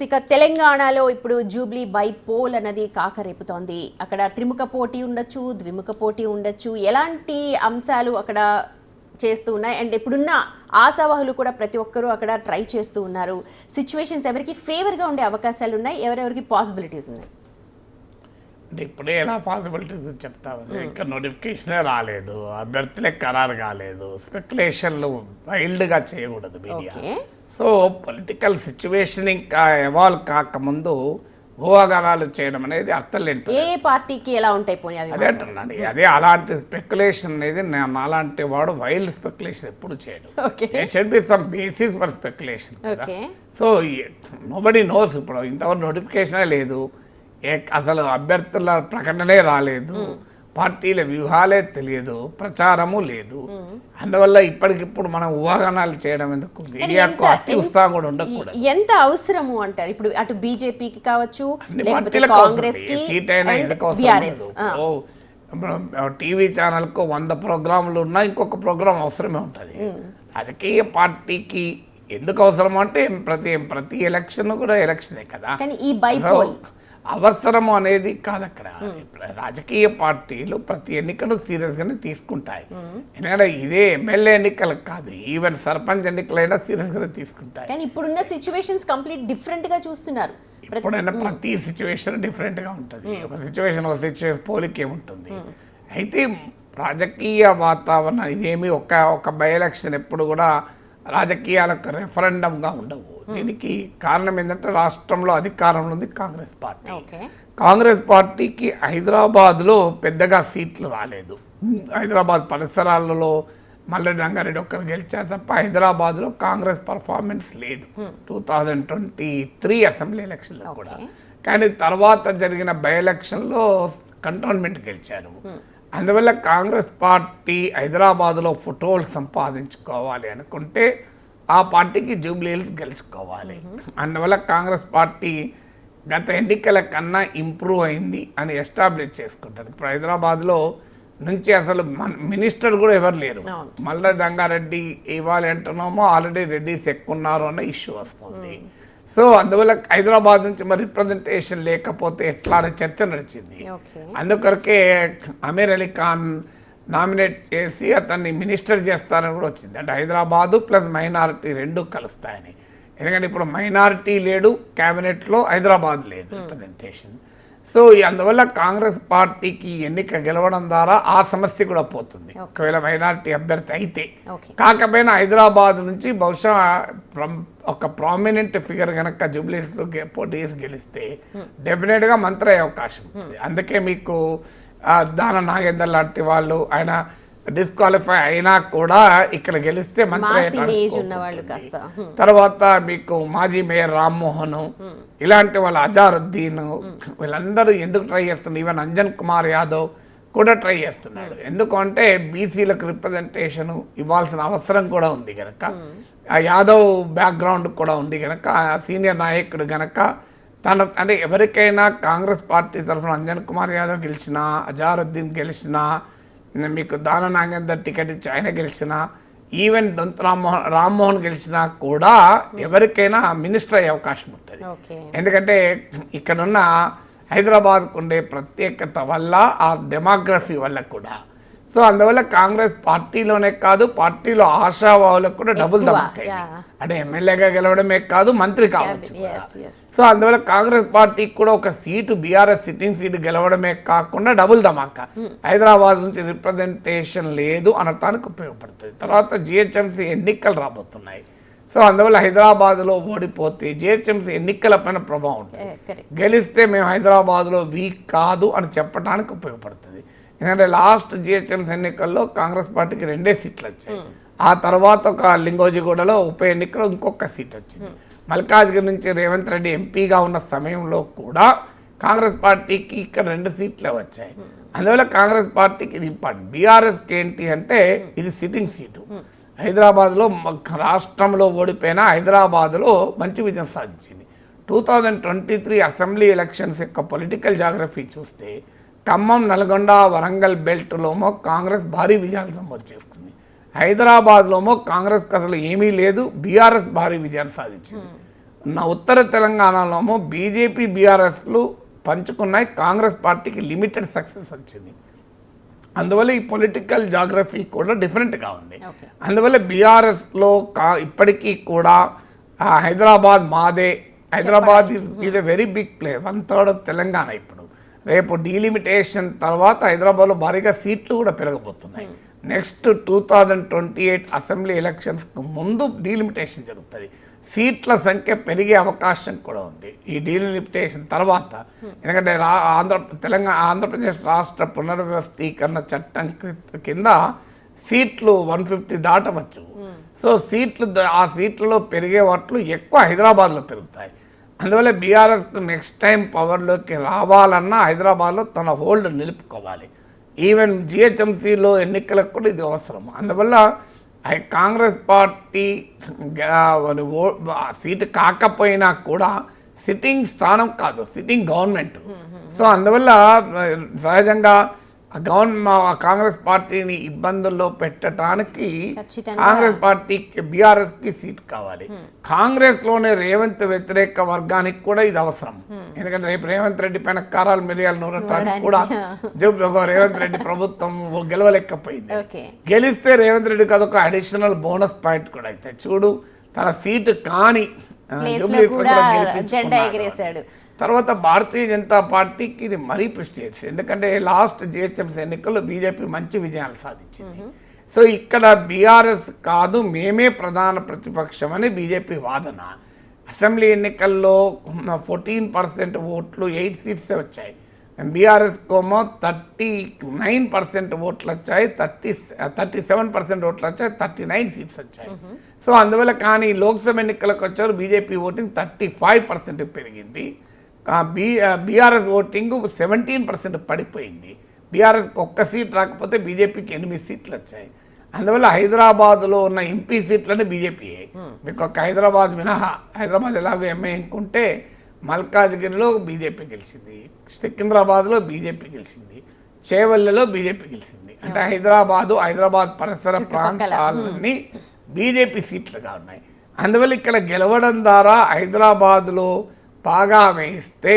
ఇక తెలంగాణలో ఇప్పుడు జూబ్లీ బై పోల్ అన్నది కాకరేపుతోంది. అక్కడ త్రిముఖ పోటీ ఉండొచ్చు ద్విముఖ పోటీ ఉండొచ్చు. ఎలాంటి అంశాలు అక్కడ చేస్తూ ఉన్నాయి? అండ్ ఇప్పుడున్న ఆశావాహులు కూడా ప్రతి ఒక్కరూ అక్కడ ట్రై చేస్తూ ఉన్నారు. సిచ్యువేషన్స్ ఎవరికి ఫేవర్గా ఉండే అవకాశాలు ఉన్నాయి? ఎవరెవరికి పాసిబిలిటీస్ ఉన్నాయి? అంటే ఇప్పుడే ఎలా పాసిబిలిటీస్ చెప్తాము ఇంకా నోటిఫికేషనే రాలేదు. అభ్యర్థులే ఖరారు కాలేదు. స్పెక్యులేషన్లు వైల్డ్గా చేయకూడదు మీడియా. సో పొలిటికల్ సిచ్యువేషన్ ఇంకా ఎవాల్వ్ కాకముందు ఊహాగానాలు చేయడం అనేది అర్థం లేని ఏ పార్టీకి ఎలా ఉంటాయి పోనీ అదే అంటున్నాను. అదే అలాంటి స్పెక్యులేషన్ అనేది నేను అలాంటి వాడు వైల్డ్ స్పెక్యులేషన్ ఎప్పుడు చేయడు. Okay. Should be some basis for speculation so nobody knows ఇప్పుడు ఇంతవరకు నోటిఫికేషనే లేదు. ఏ అసలు అభ్యర్థుల ప్రకటనే రాలేదు. పార్టీల వ్యూహాలే తెలియదు ప్రచారము లేదు. అందువల్ల ఇప్పటికిప్పుడు మనం ఊహాగానాలు చేయడం ఎందుకు? మీడియాకు అతి ఉత్సాహం కూడా ఉండకూడదు. ఎంత అవసరము అంటారు? ఇప్పుడు అటు బీజేపీకి కావచ్చు కాంగ్రెస్ టీవీ ఛానల్కు వంద ప్రోగ్రాంలు ఉన్నా ఇంకొక ప్రోగ్రాం అవసరమే ఉంటుంది. రాజకీయ పార్టీకి ఎందుకు అవసరం అంటే ప్రతి ప్రతి ఎలక్షన్ కూడా ఎలక్షనే కదా. ఈ బై సో పోల్ అవసరం అనేది కాదు అక్కడ రాజకీయ పార్టీలు ప్రతి ఎన్నికను సీరియస్ గానే తీసుకుంటాయి ఎందుకంటే ఇదే ఎమ్మెల్యే ఎన్నికలకు కాదు ఈవెన్ సర్పంచ్ ఎన్నికలైనా సీరియస్ గానే తీసుకుంటాయి. కానీ ఇప్పుడున్న సిచ్యువేషన్స్ కంప్లీట్ డిఫరెంట్గా చూస్తున్నారు ఎప్పుడైనా ప్రతి సిచ్యువేషన్ డిఫరెంట్గా ఉంటుంది ఒక సిచ్యువేషన్ ఒక సిచ్యువేషన్ పోలికే ఉంటుంది. అయితే రాజకీయ వాతావరణం ఇదేమి ఒక ఒక బై ఎలక్షన్ ఎప్పుడు కూడా రాజకీయాలకు రెఫరెండంగా ఉండవు. దీనికి కారణం ఏంటంటే రాష్ట్రంలో అధికారంలో ఉంది కాంగ్రెస్ పార్టీ. కాంగ్రెస్ పార్టీకి హైదరాబాద్లో పెద్దగా సీట్లు రాలేదు. హైదరాబాద్ పరిసరాలలో మల్లెడ్డి రంగారెడ్డి ఒక్కరు గెలిచారు తప్ప హైదరాబాద్లో కాంగ్రెస్ పర్ఫార్మెన్స్ లేదు. Two thousand twenty three assembly ఎలక్షన్లో కూడా. కానీ తర్వాత జరిగిన బై ఎలక్షన్లో కంటోన్మెంట్ గెలిచారు. అందువల్ల కాంగ్రెస్ పార్టీ హైదరాబాద్లో ఫోటోలు సంపాదించుకోవాలి అనుకుంటే ఆ పార్టీకి జూబ్లీహిల్స్ గెలుచుకోవాలి. అందువల్ల కాంగ్రెస్ పార్టీ గత ఎన్నికల కన్నా ఇంప్రూవ్ అయింది అని ఎస్టాబ్లిష్ చేసుకుంటారు. ఇప్పుడు హైదరాబాద్లో నుంచి అసలు మన మినిస్టర్ కూడా ఎవరు లేరు. మల్ల రంగారెడ్డి ఇవ్వాలి అంటున్నామో ఆల్రెడీ రెడ్డిస్ ఎక్కువ ఉన్నారు అన్న ఇష్యూ వస్తుంది. సో అందువల్ల హైదరాబాద్ నుంచి మరి రిప్రజెంటేషన్ లేకపోతే ఎట్లా అనే చర్చ నడిచింది. అందుకొరకే అమీర్ అలీ ఖాన్ నామినేట్ చేసి అతన్ని మినిస్టర్ చేస్తారని కూడా వచ్చింది. అంటే హైదరాబాదు ప్లస్ మైనారిటీ రెండు కలుస్తాయని. ఎందుకంటే ఇప్పుడు మైనారిటీ లేడు క్యాబినెట్లో హైదరాబాద్ లేదు రిప్రజెంటేషన్ సో అందువల్ల కాంగ్రెస్ పార్టీకి ఎన్నిక గెలవడం ద్వారా ఆ సమస్య కూడా పోతుంది. ఒకవేళ మైనారిటీ అభ్యర్థి అయితే. కాకపోయినా హైదరాబాద్ నుంచి బహుశా ఒక ప్రామినెంట్ ఫిగర్ కనుక జూబ్లీస్లో పోటీ చేసి గెలిస్తే డెఫినెట్గా మంత్రి అయ్యే అవకాశం అందుకే మీకు దాన నాగేందర్ లాంటి వాళ్ళు ఆయన డిస్క్వాలిఫై అయినా కూడా ఇక్కడ గెలిస్తే మంత్రి. తర్వాత మీకు మాజీ మేయర్ రామ్మోహన్ ఇలాంటి వాళ్ళ అజారుద్దీన్ వీళ్ళందరూ ఎందుకు ట్రై చేస్తున్నారు? ఈవెన్ అంజన్ కుమార్ యాదవ్ కూడా ట్రై చేస్తున్నాడు. ఎందుకు అంటే బీసీలకు రిప్రజెంటేషన్ ఇవ్వాల్సిన అవసరం కూడా ఉంది కనుక ఆ యాదవ్ బ్యాక్గ్రౌండ్ కూడా ఉంది కనుక సీనియర్ నాయకుడు గనక తన అంటే ఎవరికైనా కాంగ్రెస్ పార్టీ తరఫున అంజన్ కుమార్ యాదవ్ గెలిచినా అజారుద్దీన్ గెలిచినా మీకు దాన నాగేందర్ టికెట్ ఇచ్చి ఆయన గెలిచినా ఈవెన్ దొంత రామ్మోహన్ రామ్మోహన్ గెలిచినా కూడా ఎవరికైనా మినిస్టర్ అయ్యే అవకాశం ఉంటుంది. ఎందుకంటే ఇక్కడున్న హైదరాబాద్కు ఉండే ప్రత్యేకత వల్ల ఆ డెమోగ్రఫీ వల్ల కూడా సో అందువల్ల కాంగ్రెస్ పార్టీలోనే కాదు పార్టీలో ఆశావాహులకు కూడా డబుల్ yeah. అంటే ఎమ్మెల్యేగా గెలవడమే కాదు మంత్రి కావచ్చు సో అందువల్ల కాంగ్రెస్ పార్టీకి కూడా ఒక సీటు బీఆర్ఎస్ సిట్టింగ్ సీటు గెలవడమే కాకుండా డబుల్ ధమాకా హైదరాబాద్ నుంచి రిప్రజెంటేషన్ లేదు అనటానికి ఉపయోగపడుతుంది. తర్వాత జిహెచ్ఎంసీ ఎన్నికలు రాబోతున్నాయి. సో అందువల్ల హైదరాబాద్లో ఓడిపోతే జిహెచ్ఎంసీ ఎన్నికల పైన ప్రభావం ఉంటుంది. గెలిస్తే మేము హైదరాబాద్లో వీక్ కాదు అని చెప్పడానికి ఉపయోగపడుతుంది. ఎందుకంటే లాస్ట్ జిహెచ్ఎంసీ ఎన్నికల్లో కాంగ్రెస్ పార్టీకి రెండే సీట్లు వచ్చాయి. ఆ తర్వాత ఒక లింగోజిగూడలో ఉప ఎన్నికలో ఇంకొక సీట్ వచ్చింది. మల్కాజ్గిరి నుంచి రేవంత్ రెడ్డి ఎంపీగా ఉన్న సమయంలో కూడా కాంగ్రెస్ పార్టీకి ఇక్కడ రెండు సీట్లే వచ్చాయి. అందువల్ల కాంగ్రెస్ పార్టీకి ఇది ఇంపార్టెంట్ బీఆర్ఎస్కి ఏంటి అంటే ఇది సిట్టింగ్ సీటు. హైదరాబాద్లో రాష్ట్రంలో ఓడిపోయిన హైదరాబాద్లో మంచి విజయం సాధించింది. Two thousand twenty three assembly elections యొక్క పొలిటికల్ జాగ్రఫీ చూస్తే ఖమ్మం నల్గొండ వరంగల్ బెల్ట్లోమో కాంగ్రెస్ భారీ విజయాలు నమోదు చేసుకుంది. హైదరాబాద్లోమో కాంగ్రెస్కి అసలు ఏమీ లేదు బీఆర్ఎస్ భారీ విజయాన్ని సాధించింది. నా ఉత్తర తెలంగాణలోమో బీజేపీ బీఆర్ఎస్లు పంచుకున్నాయి కాంగ్రెస్ పార్టీకి లిమిటెడ్ సక్సెస్ వచ్చింది. అందువల్ల ఈ పొలిటికల్ జాగ్రఫీ కూడా డిఫరెంట్గా ఉంది. అందువల్ల బీఆర్ఎస్లో కా ఇప్పటికీ కూడా హైదరాబాద్ మాదే. Hyderabad is a very big play one third of Telangana ఇప్పుడు. రేపు డీలిమిటేషన్ తర్వాత హైదరాబాద్లో భారీగా సీట్లు కూడా పెరగబోతున్నాయి. Next two thousand twenty eight assembly ఎలక్షన్స్కు ముందు డీలిమిటేషన్ జరుగుతుంది. సీట్ల సంఖ్య పెరిగే అవకాశం కూడా ఉంది. ఈ డీలిమిటేషన్ తర్వాత ఎందుకంటే రా ఆంధ్ర తెలంగాణ ఆంధ్రప్రదేశ్ రాష్ట్ర పునర్వ్యవస్థీకరణ చట్టం కింద సీట్లు వన్ ఫిఫ్టీ దాటవచ్చు. సో సీట్లు ఆ సీట్లలో పెరిగే వాటిలో ఎక్కువ హైదరాబాద్లో పెరుగుతాయి. అందువల్ల బీఆర్ఎస్కు నెక్స్ట్ టైం పవర్లోకి రావాలన్నా హైదరాబాద్లో తన హోల్డ్ నిలుపుకోవాలి. ఈవెన్ జిహెచ్ఎంసీలో ఎన్నికలకు కూడా ఇది అవసరం. అందువల్ల ఐ- కాంగ్రెస్ పార్టీ సీటు కాకపోయినా కూడా సిట్టింగ్ స్థానం కాదు సిట్టింగ్ గవర్నమెంట్ సో అందువల్ల సహజంగా గవర్నమెంట్ కాంగ్రెస్ పార్టీని ఇబ్బందుల్లో పెట్టడానికి. కాంగ్రెస్ పార్టీకి బీఆర్ఎస్కి సీట్ కావాలి. కాంగ్రెస్లోనే రేవంత్ వ్యతిరేక వర్గానికి కూడా ఇది అవసరం. ఎందుకంటే రేపు రేవంత్ రెడ్డి పైన కారాలు మిరియాలు నూరటానికి కూడా ఒక రేవంత్ రెడ్డి ప్రభుత్వం గెలవలేకపోయింది. గెలిస్తే రేవంత్ రెడ్డికి అదొక అడిషనల్ బోనస్ పాయింట్ కూడా అయితే చూడు తన సీటు కాని జెండా. ఎగిరేశాడు. తర్వాత భారతీయ జనతా పార్టీకి ఇది మరీ ప్రెస్టేజ్. ఎందుకంటే లాస్ట్ జిహెచ్ఎంసీ ఎన్నికల్లో బీజేపీ మంచి విజయాలు సాధించింది. సో ఇక్కడ బీఆర్ఎస్ కాదు మేమే ప్రధాన ప్రతిపక్షం అని బీజేపీ వాదన. అసెంబ్లీ ఎన్నికల్లో ఫోర్టీన్ పర్సెంట్ ఓట్లు ఎయిట్ సీట్సే వచ్చాయి. బీఆర్ఎస్ కోమో థర్టీ నైన్ పర్సెంట్ ఓట్లు వచ్చాయి థర్టీ థర్టీ సెవెన్ పర్సెంట్ ఓట్లు వచ్చాయి థర్టీ నైన్ సీట్స్ వచ్చాయి. సో అందువల్ల కానీ లోక్సభ ఎన్నికలకు వచ్చారు BJP voting thirty five percent పెరిగింది. B BRS voting seventeen percent పడిపోయింది. బీఆర్ఎస్కి ఒక్క సీట్ రాకపోతే బీజేపీకి ఎనిమిది సీట్లు వచ్చాయి. అందువల్ల హైదరాబాద్లో ఉన్న ఎంపీ సీట్లన్నీ బీజేపీ మీకు ఒక్క హైదరాబాద్ మినహా హైదరాబాద్ ఎలాగో ఎంఐ అనుకుంటే మల్కాజ్గిరిలో బీజేపీ గెలిచింది. సికింద్రాబాద్లో బీజేపీ గెలిచింది. చేవల్లెలో బీజేపీ గెలిచింది. అంటే హైదరాబాదు హైదరాబాద్ పరిసర ప్రాంతాలన్నీ బీజేపీ సీట్లుగా ఉన్నాయి. అందువల్ల ఇక్కడ గెలవడం ద్వారా హైదరాబాద్లో బాగా వేస్తే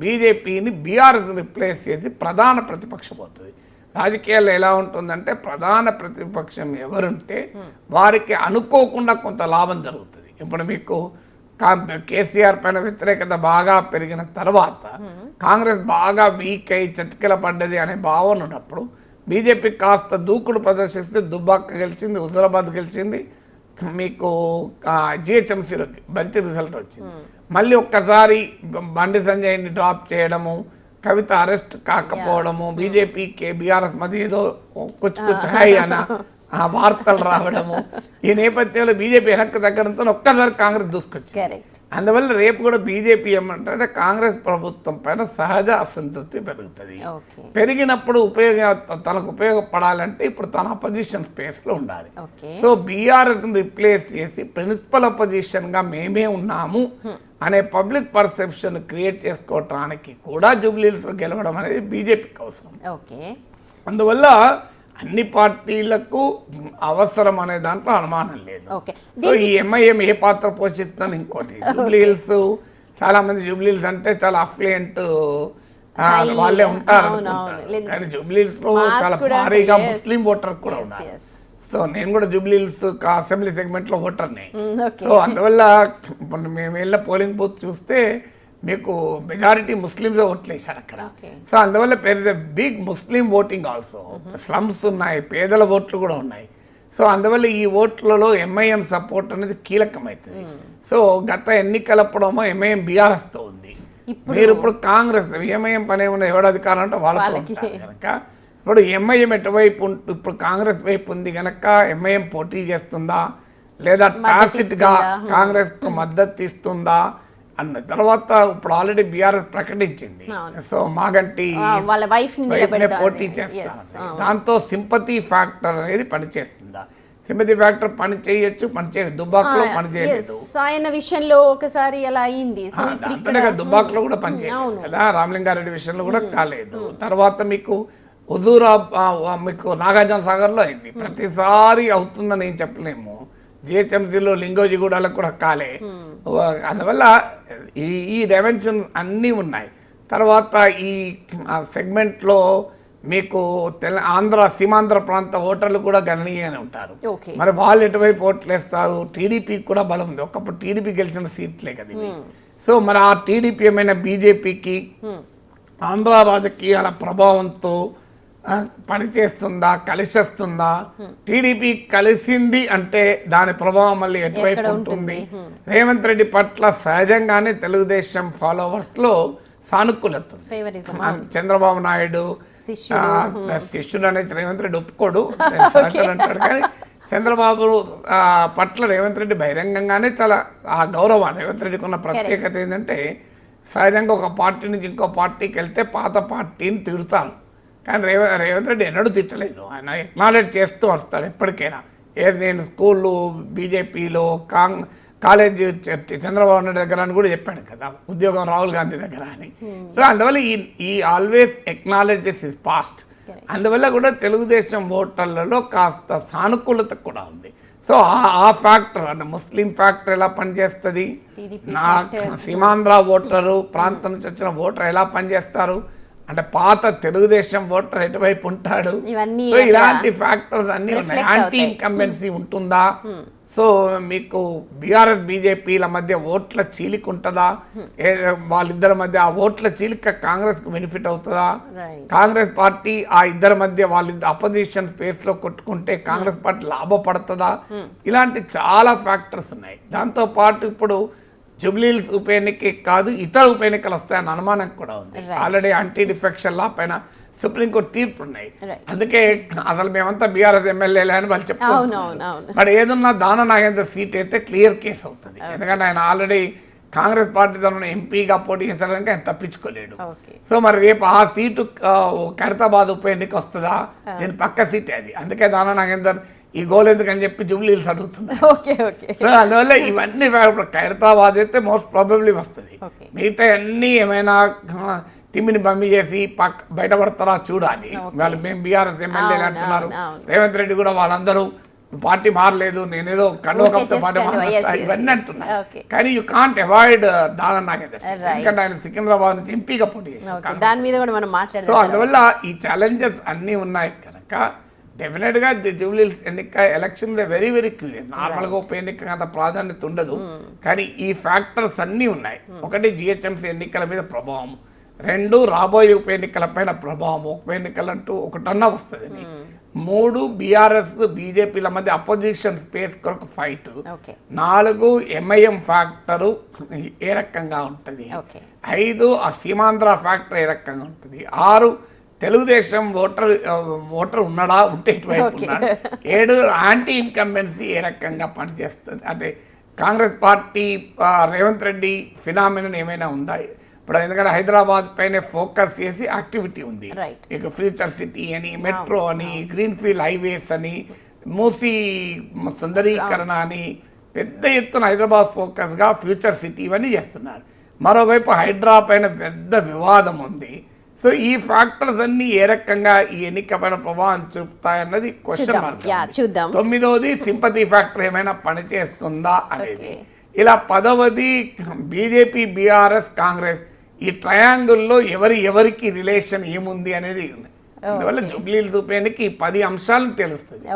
బీజేపీని బీఆర్ఎస్ రిప్లేస్ చేసి ప్రధాన ప్రతిపక్షం అవుతుంది. రాజకీయాల్లో ఎలా ఉంటుందంటే ప్రధాన ప్రతిపక్షం ఎవరుంటే వారికి అనుకోకుండా కొంత లాభం జరుగుతుంది. ఇప్పుడు మీకు కా- కేసీఆర్ పైన వ్యతిరేకత బాగా పెరిగిన తర్వాత కాంగ్రెస్ బాగా వీక్ అయి చతికిల పడ్డది అనే భావన ఉన్నప్పుడు బీజేపీ కాస్త దూకుడు ప్రదర్శిస్తే దుబ్బాక గెలిచింది హుజరాబాద్ గెలిచింది మీకు జిహెచ్ఎంసీలో మంచి రిజల్ట్ వచ్చింది. మళ్ళీ ఒక్కసారి బండి సంజయ్ని డ్రాప్ చేయడము కవిత అరెస్ట్ కాకపోవడము బీజేపీకి బీఆర్ఎస్ మధ్య ఏదో కుచ్చు కుచ్చు హాయ్ అన్న ఆ వార్తలు రావడము ఈ నేపథ్యంలో బీజేపీ వెనక్కి తగ్గడంతో ఒక్కసారి కాంగ్రెస్ దూసుకొచ్చింది. అందువల్ల రేపు కూడా బీజేపీ ఏమంటారంటే కాంగ్రెస్ ప్రభుత్వం పైన సహజ అసంతృప్తి పెరుగుతుంది. పెరిగినప్పుడు ఉపయోగ తనకు ఉపయోగపడాలంటే ఇప్పుడు తన అపోజిషన్ స్పేస్లో ఉండాలి. సో బీఆర్ఎస్ రిప్లేస్ చేసి ప్రిన్సిపల్ అపోజిషన్గా మేమే ఉన్నాము అనే పబ్లిక్ పర్సెప్షన్ క్రియేట్ చేసుకోవటానికి కూడా జూబ్లీస్ గెలవడం అనేది బీజేపీకి అవసరం. ఓకే. అందువల్ల అన్ని పార్టీలకు అవసరం అనే దాంట్లో అనుమానం లేదు. సో ఈ ఎంఐఎం ఏ పాత్ర పోషిస్తుందని ఇంకోటి. జూబ్లీహిల్స్ చాలా మంది జూబ్లీహిల్స్ అంటే చాలా అఫ్లుయెంట్ వాళ్ళే ఉంటారు. కానీ జూబ్లీహిల్స్లో చాలా భారీగా ముస్లిం ఓటర్ కూడా ఉన్నారు. సో నేను కూడా జూబ్లీహిల్స్ అసెంబ్లీ సెగ్మెంట్లో ఓటర్ని సో అందువల్ల మేము వెళ్ళిన పోలింగ్ బూత్ చూస్తే మీకు మెజారిటీ ముస్లిమ్స్ ఓట్లు వేశారు అక్కడ. సో అందువల్ల పేరు big Muslim voting also slums ఉన్నాయి పేదల ఓట్లు కూడా ఉన్నాయి. సో అందువల్ల ఈ ఓట్లలో ఎంఐఎం సపోర్ట్ అనేది కీలకమవుతుంది. సో గత ఎన్నికలప్పుడేమో ఎంఐఎం బీఆర్ఎస్తో ఉంది. మీరు ఇప్పుడు కాంగ్రెస్ ఎంఐఎం పని ఏమన్నా ఎవడు అధికారం అంటే వాళ్ళకి. ఉంటారు కనుక ఇప్పుడు ఎంఐఎం ఎటువైపు ఇప్పుడు కాంగ్రెస్ వైపు ఉంది కనుక ఎంఐఎం పోటీ చేస్తుందా? లేదా టాసిట్గా ఇస్తుందా? కాంగ్రెస్కు మద్దతు ఇస్తుందా? అన్న తర్వాత ఇప్పుడు ఆల్రెడీ బీఆర్ఎస్ ప్రకటించింది. సో మాగంటి వాళ్ళ వైఫ్ పోటీ అని. చేస్తా Yes, ఉంది. అవును. దాంతో సింపతి ఫ్యాక్టర్ అనేది పనిచేస్తుందా సింపతి ఫ్యాక్టర్ పని చేయొచ్చు పని చేయదు దుబ్బాకలో పని చేయలేదు ఆయన విషయంలో ఒకసారి అలా అయింది దాంతోనే దుబ్బాకలో కూడా పని చేయలేదు. కదా రామలింగారెడ్డి విషయంలో కూడా కాలేదు తర్వాత మీకు హుజూరా మీకు నాగార్జున సాగర్లో అయింది ప్రతిసారి అవుతుందని ఏం చెప్పలేము జిహెచ్ఎంసీలో లింగోజిగూడలో కూడా కాలే. అందువల్ల ఈ ఈ డైమెన్షన్ అన్నీ ఉన్నాయి. తర్వాత ఈ సెగ్మెంట్లో మీకు తెల ఆంధ్ర సీమాంధ్ర ప్రాంత ఓటర్లు కూడా గణనీయంగానే ఉంటారు. మరి వాళ్ళు ఎటువైపు ఓట్లు వేస్తారు టీడీపీకి కూడా బలం ఉంది. ఒకప్పుడు టీడీపీ గెలిచిన సీట్లే కదా ఇవి. సో మరి ఆ టీడీపీ ఏమైనా బీజేపీకి ఆంధ్ర రాజకీయాల ప్రభావంతో పనిచేస్తుందా కలిసి వస్తుందా టీడీపీ కలిసింది అంటే దాని ప్రభావం మళ్ళీ ఎటువైపు ఉంటుంది? రేవంత్ రెడ్డి పట్ల సహజంగానే తెలుగుదేశం ఫాలోవర్స్లో సానుకూలత చంద్రబాబు నాయుడు శిష్యుడు, అనేది రేవంత్ రెడ్డి ఒప్పుకోడు. అంటాడు. కానీ చంద్రబాబు పట్ల రేవంత్ రెడ్డి బహిరంగంగానే చాలా ఆ గౌరవం రేవంత్ రెడ్డికి ఉన్న ప్రత్యేకత ఏంటంటే సహజంగా ఒక పార్టీ నుంచి ఇంకో పార్టీకి వెళ్తే పాత పార్టీని తిడతారు కానీ రేవ రేవంత్ రెడ్డి ఎన్నడూ తిట్టలేదు. ఆయన ఎక్నాలెడ్జ్ చేస్తూ వస్తాడు ఎప్పటికైనా. ఏ నేను స్కూళ్ళు బీజేపీలో కాంగ్ కాలేజ్ చంద్రబాబు నాయుడు దగ్గర అని కూడా చెప్పాడు కదా ఉద్యోగం రాహుల్ గాంధీ దగ్గర అని. సో అందువల్ల ఈ ఈ ఆల్వేస్ ఎక్నాలెడ్జెస్ ఇస్ పాస్ట్ అందువల్ల కూడా తెలుగుదేశం ఓటర్లలో కాస్త సానుకూలత కూడా ఉంది. సో ఆ- ఆ ఫ్యాక్టర్ అంటే ముస్లిం ఫ్యాక్టర్ ఎలా పనిచేస్తుంది? నా సీమాంధ్ర ఓటరు ప్రాంతం నుంచి వచ్చిన ఓటర్ ఎలా పనిచేస్తారు? అంటే పాత తెలుగుదేశం ఓటర్ ఎటువైపు ఉంటాడు? ఇలాంటి ఫ్యాక్టర్స్ అన్ని ఉన్నాయి. యాంటీ. ఇన్కంబెన్సీ ఉంటుందా? సో మీకు బీఆర్ఎస్ బీజేపీల మధ్య ఓట్ల చీలిక ఉంటుందా? ఏ వాళ్ళిద్దరి మధ్య ఆ ఓట్ల చీలిక కాంగ్రెస్కు బెనిఫిట్ అవుతుందా కాంగ్రెస్ పార్టీ ఆ ఇద్దరి మధ్య వాళ్ళిద్దరు అపోజిషన్ స్పేస్లో కొట్టుకుంటే కాంగ్రెస్ పార్టీ లాభపడుతుందా? ఇలాంటి చాలా ఫ్యాక్టర్స్ ఉన్నాయి. దాంతో పాటు ఇప్పుడు జుబ్లీల్స్ ఉప ఎన్నిక కాదు ఇతర ఉప ఎన్నికలు వస్తాయన్న అనుమానం కూడా ఉంది. ఆల్రెడీ యాంటీ డిఫెక్షన్ లా పైన సుప్రీంకోర్టు తీర్పు ఉన్నాయి. అందుకే అసలు మేమంతా బీఆర్ఎస్ ఎమ్మెల్యేలే అని వాళ్ళు అవును మరి ఏదన్నా దాన నాగేంద్ర సీట్ అయితే క్లియర్ కేసు అవుతుంది. ఎందుకంటే ఆయన ఆల్రెడీ కాంగ్రెస్ పార్టీ తరఫున ఎంపీగా పోటీ చేశాడు కనుక ఆయన తప్పించుకోలేడు. సో మరి రేపు ఆ సీటు ఖైరతాబాద్ ఉప ఎన్నిక వస్తుందా దీని పక్క సీటే అది. అందుకే దానా నాగేందర్ ఈ గోల్ ఎందుకని చెప్పి జూబ్లీల్స్ అడుగుతున్నారు ఓకే ఓకే. సో అందువల్ల ఇవన్నీ ఖైరతాబాద్ అయితే మోస్ట్ ప్రాబబ్లీ వస్తుంది. మిగతా అన్ని ఏమైనా తిమ్మిని బమ్మి చేసి పక్క బయటపడతారా చూడాలి. వాళ్ళు మేము బీఆర్ఎస్ ఎమ్మెల్యేలు అంటున్నారు. రేవంత్ రెడ్డి కూడా వాళ్ళందరూ పార్టీ మారలేదు నేనేదో just పార్టీ ఇవన్నీ Okay. కానీ you can't avoid Dana Nagender. ఎందుకంటే ఆయన సికింద్రాబాద్ నుంచి ఎంపీగా పోటీ చేశారు. ఓకే. దాని మీద కూడా మనం సో అందువల్ల ఈ ఛాలెంజెస్ అన్నీ ఉన్నాయి కనుక డెఫినెట్గా ది జూబ్లీస్ ఎన్నిక ఎలక్షన్ వెరీ వెరీ క్యూరియస్ నార్మల్గా ఉప ఎన్నిక అంత ప్రాధాన్యత ఉండదు. కానీ ఈ ఫ్యాక్టర్స్ అన్నీ ఉన్నాయి. ఒకటి జిహెచ్ఎంసీ ఎన్నికల మీద ప్రభావం. రెండు రాబోయే ఉప ఎన్నికల పైన ప్రభావం. ఉప ఎన్నికలు అంటూ ఒకటన్నా వస్తుంది మూడు బీఆర్ఎస్ బీజేపీల మధ్య అపోజిషన్ స్పేస్ కొరకు ఫైట్ నాలుగు ఎంఐఎం ఫ్యాక్టరు ఏ రకంగా ఉంటుంది? ఐదు ఆ సీమాంధ్ర ఫ్యాక్టర్ ఏ రకంగా ఉంటుంది? ఆరు తెలుగుదేశం ఓటర్ ఓటర్ ఉన్నాడా? ఉంటే ఇటువైపు. ఉన్నాడు. ఏడు యాంటీ ఇన్కంబెన్సీ ఏ రకంగా పనిచేస్తుంది? అంటే Congress party Revanth Reddy phenomenon ఏమైనా ఉందా? ఇప్పుడు ఎందుకంటే హైదరాబాద్ పైనే ఫోకస్ చేసి యాక్టివిటీ ఉంది. ఇక ఫ్యూచర్ సిటీ అని మెట్రో అని గ్రీన్ ఫీల్డ్ హైవేస్ అని మూసీ సుందరీకరణ అని పెద్ద ఎత్తున హైదరాబాద్ ఫోకస్గా ఫ్యూచర్ సిటీ ఇవన్నీ చేస్తున్నారు. మరోవైపు హైడ్రా పైన పెద్ద వివాదం ఉంది. సో ఈ ఫ్యాక్టర్స్ అన్ని ఏ రకంగా ఈ ఎన్నిక పైన ప్రభావం చూపుతాయన్నది క్వశ్చన్. మార్క్ చూద్దాం. తొమ్మిదవది సింపతి ఫ్యాక్టర్ ఏమైనా పనిచేస్తుందా అనేది. ఇలా పదవది బీజేపీ బీఆర్ఎస్ కాంగ్రెస్ ఈ ట్రయాంగిల్లో ఎవరి ఎవరికి రిలేషన్ ఏముంది అనేది అందువల్ల జూబ్లీ ఉప ఎన్నిక ఈ పది అంశాలను తెలుస్తుంది